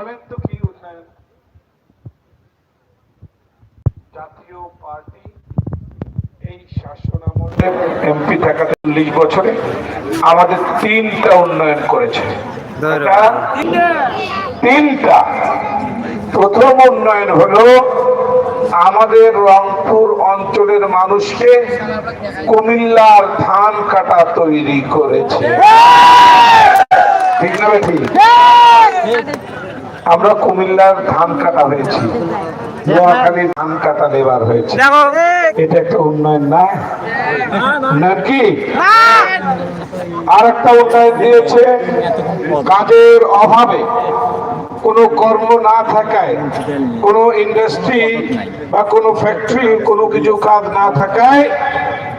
বলেন তো কি উন্নয়ন? জাতীয় পার্টি এই শাসন আমলে এমপি থাকা চল্লিশ বছরে আমাদের তিনটা উন্নয়ন করেছে। তিনটা। প্রথম উন্নয়ন হলো আমাদের রংপুর অঞ্চলের মানুষকে কুমিল্লার ধান কাটা তৈরি করেছে। ঠিক না ঠিক আমরা কুমিল্লার ধান কাটা হয়েছি। নোয়াখালী ধান কাটা লেবার হয়েছে। এটা একটা উন্নয়ন না? নাকি আর একটা উন্নয়ন দিয়েছে কাজের অভাবে। কোনো কর্ম না থাকায় কোনো ইন্ডাস্ট্রি বা কোনো ফ্যাক্টরি কোনো কিছু কাজ না থাকায়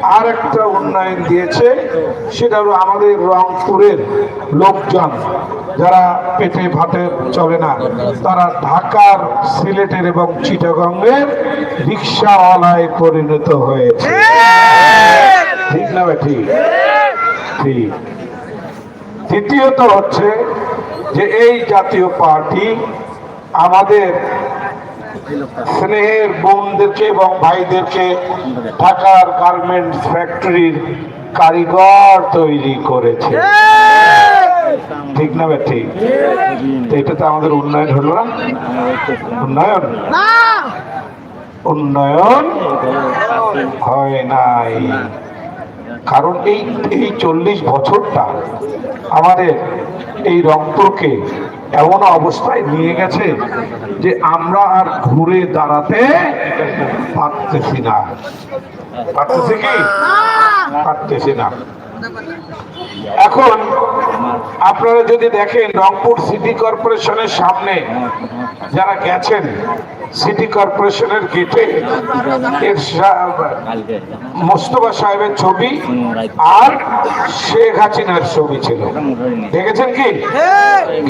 আর একটা উন্নয়ন দিয়েছে, সেটা হলো আমাদের রংপুরের লোকজন, যারা পেটে ভাতে চলে না, তারা ঢাকার সিলেটের এবং চিটাগঙ্গের রিক্সাওয়ালায় পরিণত হয়েছে। ঠিক না ঠিক? ঠিক। দ্বিতীয়ত হচ্ছে যে এই জাতীয় পার্টি আমাদের স্নেহের বোনদেরকে এবং ভাইদেরকে ঢাকার গার্মেন্টস ফ্যাক্টরির কারিগর তৈরি করেছে। ঠিক না ঠিক তো এটা তো আমাদের উন্নয়ন হলো না? উন্নয়ন? উন্নয়ন হয় নাই। কারণ এই এই চল্লিশ বছরটা আমাদের এই রংপুরকে এমন অবস্থায় নিয়ে গেছে যে আমরা আর ঘুরে দাঁড়াতে পারতেছি না। পারতেছি কি? পারতেছি না। এখন আপনারা যদি দেখেন রংপুর সিটি কর্পোরেশনের সামনে যারা গেছেন, সিটি কর্পোরেশনের গেটে এর মোস্তফা সাহেবের ছবি আর শেখ হাসিনার ছবি ছিল। দেখেছেন কি?